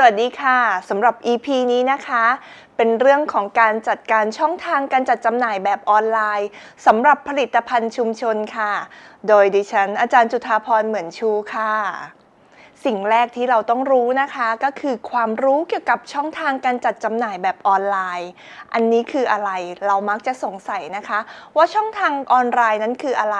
สวัสดีค่ะสำหรับ EP นี้นะคะ เป็นเรื่องของการจัดการช่องทางการจัดจำหน่ายแบบออนไลน์สำหรับผลิตภัณฑ์ชุมชนค่ะ โดยดิฉันอาจารย์จุธาพรเหมือนชูค่ะ สิ่งแรกที่เราต้องรู้นะคะก็คือความรู้เกี่ยวกับช่องทางการจัดจำหน่ายแบบออนไลน์ อันนี้คืออะไรเรามักจะสงสัยนะคะ ว่าช่องทางออนไลน์นั้นคืออะไร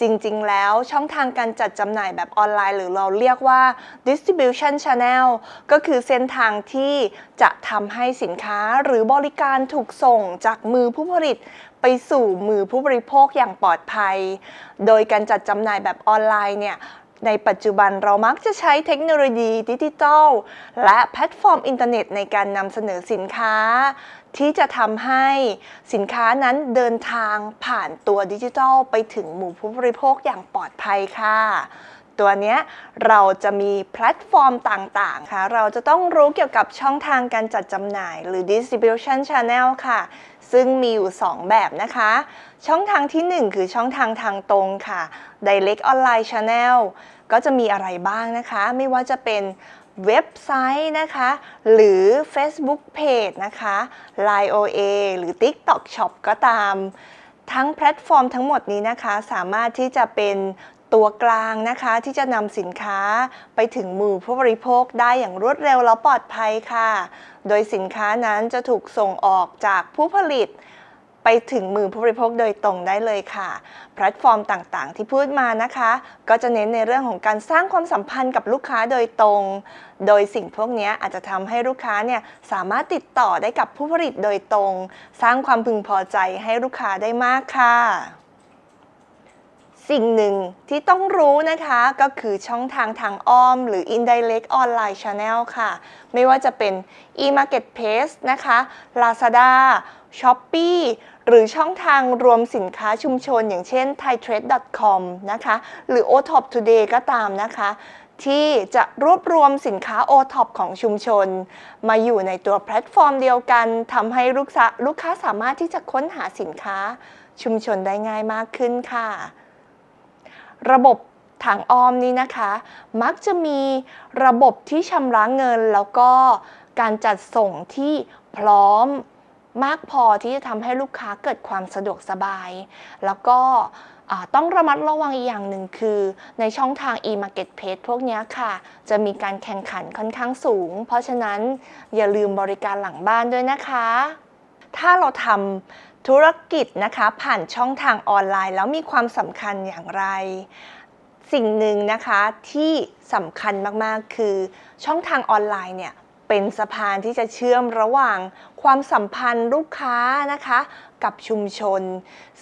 จริงๆ แล้วช่องทางการจัดจำหน่ายแบบออนไลน์ หรือเราเรียกว่า distribution channel ก็คือเส้นทางที่จะทำให้สินค้าหรือบริการถูกส่งจากมือผู้ผลิตไปสู่มือผู้บริโภคอย่างปลอดภัย โดยการจัดจำหน่ายแบบออนไลน์เนี่ย ในปัจจุบันเรามักจะใช้เทคโนโลยีดิจิทัล และแพลตฟอร์มอินเทอร์เน็ตในการนำเสนอสินค้า ที่จะทำให้สินค้านั้นเดินทางผ่านตัวดิจิทัล ไปถึงหมู่ผู้บริโภคอย่างปลอดภัยค่ะตัวนี้เราจะมีแพลตฟอร์มต่างๆ ค่ะ เราจะต้องรู้เกี่ยวกับช่องทางการจัดจำหน่าย หรือ distribution channel ค่ะ ซึ่งมีอยู่ 2 แบบนะคะ ช่องทางที่ 1 คือช่องทางทางตรงค่ะ direct online channel ก็จะมีอะไรบ้างนะคะ ไม่ว่าจะเป็นเว็บไซต์นะคะ หรือ Facebook Page นะคะ Line OA หรือ TikTok Shop ก็ตาม ทั้งแพลตฟอร์มทั้งหมดนี้นะคะ สามารถที่จะเป็น ตัวกลางนะคะที่จะนำสินค้าไปถึงมือผู้บริโภคได้อย่างรวดเร็วและปลอดภัยค่ะ โดยสินค้านั้นจะถูกส่งออกจากผู้ผลิต ไปถึงมือผู้บริโภคโดยตรงได้เลยค่ะ แพลตฟอร์มต่างๆ ที่พูดมานะคะ ก็จะเน้นในเรื่องของการสร้างความสัมพันธ์กับลูกค้าโดยตรง โดยสิ่งพวกนี้อาจจะทำให้ลูกค้าเนี่ยสามารถติดต่อได้กับผู้ผลิตโดยตรง สร้างความพึงพอใจให้ลูกค้าได้มากค่ะ สิ่งหนึ่งที่ต้องรู้นะคะก็คือช่องทางทางอ้อม หรือ indirect online channel ค่ะ ไม่ว่าจะเป็น e-marketplace นะคะ Lazada Shopee หรือช่องทางรวมสินค้าชุมชน อย่างเช่น thaitrade.com นะคะ หรือ otop today ก็ตามนะคะ ที่จะรวบรวมสินค้า OTOP ของชุมชน มาอยู่ในตัวแพลตฟอร์มเดียวกันทำให้ลูกค้าลูกค้าสามารถที่จะค้นหาสินค้าชุมชนได้ง่ายมากขึ้นค่ะ ระบบทางอ้อมนี้นะคะ มักจะมีระบบที่ชำระเงิน แล้วก็การจัดส่งที่พร้อมมากพอที่จะทำให้ลูกค้าเกิดความสะดวกสบาย แล้วก็ต้องระมัดระวังอีกอย่างหนึ่งคือ ในช่องทาง e-marketplace พวกนี้ค่ะ จะมีการแข่งขันค่อนข้างสูง เพราะฉะนั้นอย่าลืมบริการหลังบ้านด้วยนะคะ ถ้าเราทำ ธุรกิจนะคะผ่านช่องทางออนไลน์ แล้วมีความสำคัญอย่างไร สิ่งหนึ่งนะคะที่สำคัญมากๆ คือช่องทางออนไลน์เนี่ยเป็นสะพานที่จะเชื่อมระหว่างความสัมพันธ์ลูกค้านะคะ กับชุมชน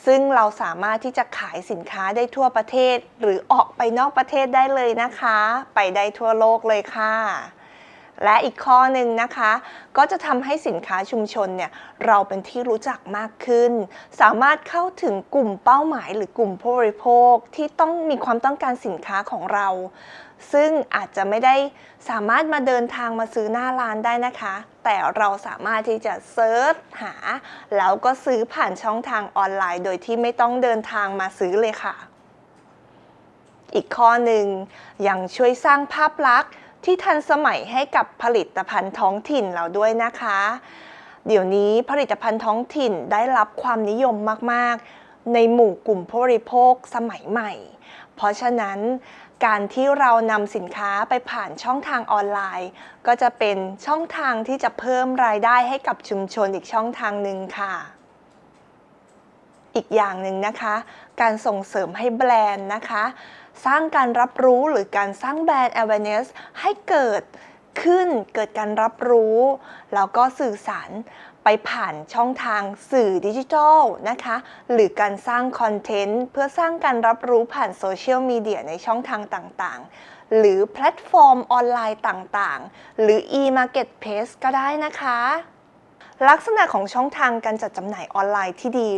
ซึ่งเราสามารถที่จะขายสินค้าได้ทั่วประเทศ หรือออกไปนอกประเทศได้เลยนะคะ ไปได้ทั่วโลกเลยค่ะ และอีกข้อหนึ่งนะคะ ก็จะทำให้สินค้าชุมชนเนี่ยเราเป็นที่รู้จักมากขึ้น สามารถเข้าถึงกลุ่มเป้าหมายหรือกลุ่มผู้บริโภคที่ต้องมีความต้องการสินค้าของเรา ซึ่งอาจจะไม่ได้สามารถมาเดินทางมาซื้อหน้าร้านได้นะคะ แต่เราสามารถที่จะเซิร์ชหา แล้วก็ซื้อผ่านช่องทางออนไลน์ โดยที่ไม่ต้องเดินทางมาซื้อเลยค่ะ อีกข้อหนึ่งยังช่วยสร้างภาพลักษณ์ ที่ทันสมัยให้กับผลิตภัณฑ์ท้องถิ่นเราด้วยนะคะ เดี๋ยวนี้ผลิตภัณฑ์ท้องถิ่นได้รับความนิยมมากๆ ในหมู่กลุ่มผู้บริโภคสมัยใหม่ เพราะฉะนั้นการที่เรานำสินค้าไปผ่านช่องทางออนไลน์ ก็จะเป็นช่องทางที่จะเพิ่มรายได้ให้กับชุมชนอีกช่องทางหนึ่งค่ะ อีกอย่างหนึ่งนะคะ การส่งเสริมให้แบรนด์นะคะ สร้างการรับรู้หรือการสร้างแบรนด์ awareness ให้เกิดขึ้นเกิดการรับรู้ แล้วก็สื่อสารไปผ่านช่องทางสื่อดิจิทัลนะคะ หรือการสร้างคอนเทนต์เพื่อสร้างการรับรู้ผ่านโซเชียลมีเดียในช่องทางต่างๆ หรือแพลตฟอร์มออนไลน์ต่างๆ หรือ e-marketplace ก็ได้นะคะ ลักษณะของช่องทางการจัดจำหน่ายออนไลน์ที่ดี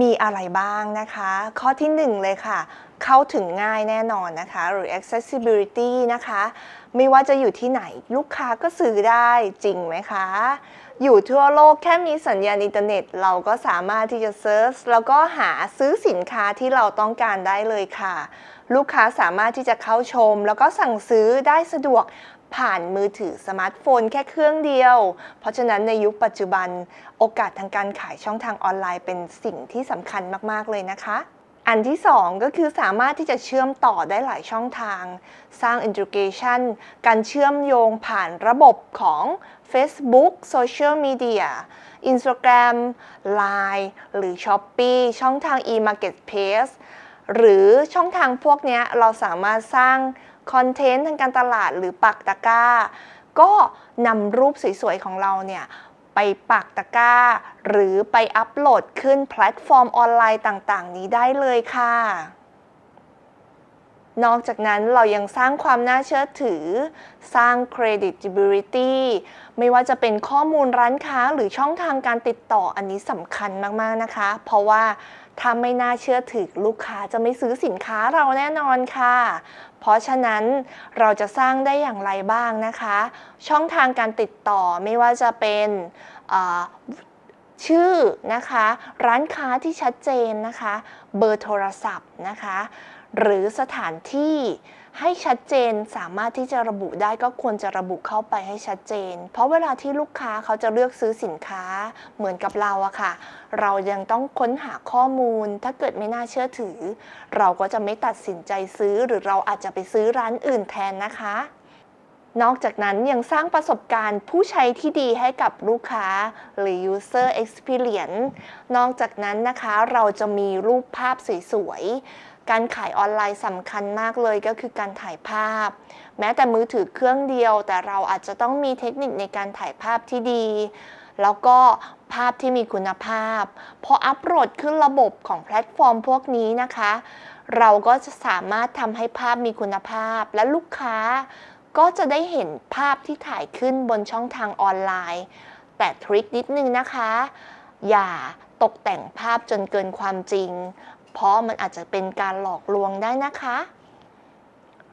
มีอะไรบ้างนะคะ ข้อที่ 1 เลยค่ะ เข้าถึงง่ายแน่นอนนะคะ หรือ accessibility นะคะ ไม่ว่าจะอยู่ที่ไหนลูกค้าก็ซื้อได้จริงไหมคะ อยู่ทั่วโลกแค่มีสัญญาณอินเทอร์เน็ต เราก็สามารถที่จะเซิร์ชแล้วก็หาซื้อสินค้าที่เราต้องการได้เลยค่ะ ลูกค้าสามารถที่จะเข้าชม แล้วก็สั่งซื้อได้สะดวก ผ่านมือถือสมาร์ทโฟนแค่เครื่องเดียว เพราะฉะนั้นในยุคปัจจุบันโอกาสทางการขายช่องทางออนไลน์เป็นสิ่งที่สำคัญมาก ๆ เลยนะคะอันที่ 2 ก็คือสามารถที่จะเชื่อมต่อได้หลายช่องทาง สร้าง integration การเชื่อมโยงผ่านระบบของ Facebook Social Media Instagram Line หรือ Shopee ช่องทาง e-marketplace หรือช่องทางพวกนี้เราสามารถสร้าง คอนเทนต์ทางการตลาดหรือปักตะกร้า ก็นำรูปสวยๆของเราเนี่ยไปปักตะกร้า หรือไปอัปโหลดขึ้นแพลตฟอร์มออนไลน์ต่างๆ นี้ได้เลยค่ะ นอกจากนั้นเรายังสร้างความน่าเชื่อถือ สร้าง credibility ไม่ว่าจะเป็นข้อมูลร้านค้าหรือช่องทางการติดต่ออันนี้สำคัญมาก ๆ นะคะ เพราะว่าถ้าไม่น่าเชื่อถือลูกค้าจะไม่ซื้อสินค้าเราแน่นอนค่ะ เพราะฉะนั้นเราจะสร้างได้อย่างไรบ้างนะคะ ช่องทางการติดต่อไม่ว่าจะเป็นชื่อนะคะ ร้านค้าที่ชัดเจนนะคะ เบอร์โทรศัพท์นะคะ หรือสถานที่ให้ชัดเจนสามารถที่จะระบุได้ก็ควรจะระบุเข้าไปให้ชัดเจน เพราะเวลาที่ลูกค้าเขาจะเลือกซื้อสินค้าเหมือนกับเราอะค่ะ เรายังต้องค้นหาข้อมูล ถ้าเกิดไม่น่าเชื่อถือ เราก็จะไม่ตัดสินใจซื้อหรือเราอาจจะไปซื้อร้านอื่นแทนนะคะ นอกจากนั้นยังสร้างประสบการณ์ผู้ใช้ที่ดีให้กับลูกค้าหรือ user experience นอกจากนั้นนะคะเราจะมีรูปภาพสวยๆ การขายออนไลน์สำคัญมากเลยก็คือการถ่ายภาพ แม้แต่มือถือเครื่องเดียว แต่เราอาจจะต้องมีเทคนิคในการถ่ายภาพที่ดี แล้วก็ภาพที่มีคุณภาพ พออัปโหลดขึ้นระบบของแพลตฟอร์มพวกนี้นะคะ เราก็จะสามารถทำให้ภาพมีคุณภาพและลูกค้าก็จะได้เห็นภาพที่ถ่ายขึ้นบนช่องทางออนไลน์ แต่ทริคนิดนึงนะคะ อย่าตกแต่งภาพจนเกินความจริง เพราะมันอาจจะเป็นการหลอกลวงได้นะคะ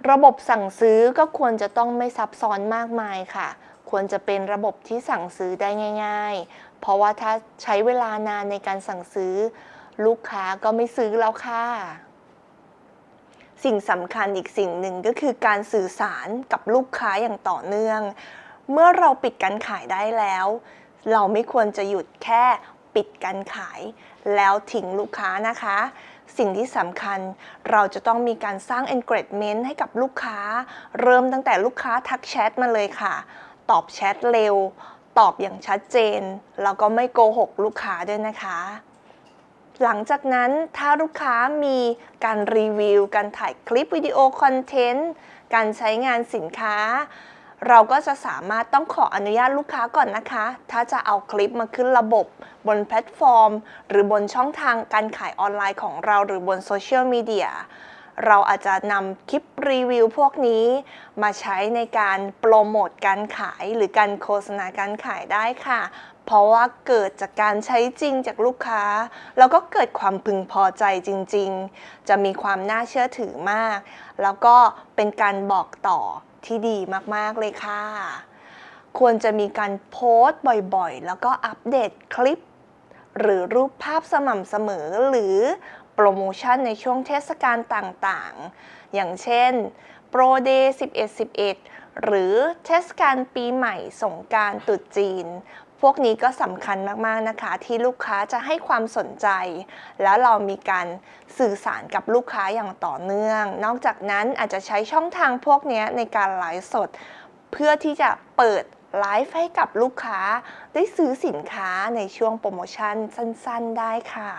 ระบบสั่งซื้อก็ควรจะต้องไม่ซับซ้อนมากมายค่ะ ควรจะเป็นระบบที่สั่งซื้อได้ง่าย ๆ เพราะว่าถ้าใช้เวลานานในการสั่งซื้อ ลูกค้าก็ไม่ซื้อแล้วค่ะสิ่งสำคัญอีกสิ่งหนึ่งก็คือการสื่อสารกับลูกค้าอย่างต่อเนื่อง เมื่อเราปิดการขายได้แล้ว เราไม่ควรจะหยุดแค่ ปิดการขาย แล้วทิ้งลูกค้านะคะ สิ่งที่สำคัญเราจะต้องมีการสร้าง engagement ให้กับลูกค้า เริ่มตั้งแต่ลูกค้าทักแชทมาเลยค่ะ ตอบแชทเร็ว ตอบอย่างชัดเจน แล้วก็ไม่โกหกลูกค้าด้วยนะคะหลังจากนั้นถ้าลูกค้ามีการรีวิว การถ่ายคลิปวิดีโอคอนเทนต์ การใช้งานสินค้า เราก็จะสามารถต้องขออนุญาตลูกค้าก่อนนะคะ ถ้าจะเอาคลิปมาขึ้นระบบบนแพลตฟอร์ม หรือบนช่องทางการขายออนไลน์ของเราหรือบนโซเชียลมีเดียเราอาจจะนำคลิปรีวิวพวกนี้ มาใช้ในการโปรโมทการขายหรือการโฆษณาการขายได้ค่ะ เพราะว่าเกิดจากการใช้จริงจากลูกค้า แล้วก็เกิดความพึงพอใจจริง ๆ จะมีความน่าเชื่อถือมาก แล้วก็เป็นการบอกต่อ ที่ดีมาก ๆ เลยค่ะ ควรจะมีการโพสต์บ่อย ๆ แล้วก็อัปเดตคลิป หรือรูปภาพสม่ำเสมอหรือโปรโมชั่นในช่วงเทศกาลต่างๆ อย่างเช่นโปรเดย์11 11 หรือเทศกาลปีใหม่สงการตุดจีน พวกนี้ก็สำคัญมากๆนะคะ ที่ลูกค้าจะให้ความสนใจ แล้วเรามีการสื่อสารกับลูกค้าอย่างต่อเนื่อง นอกจากนั้นอาจจะใช้ช่องทางพวกนี้ในการไลฟ์สด เพื่อที่จะเปิดไลฟ์ให้กับลูกค้าได้ซื้อสินค้าในช่วงโปรโมชั่นสั้นๆได้ค่ะ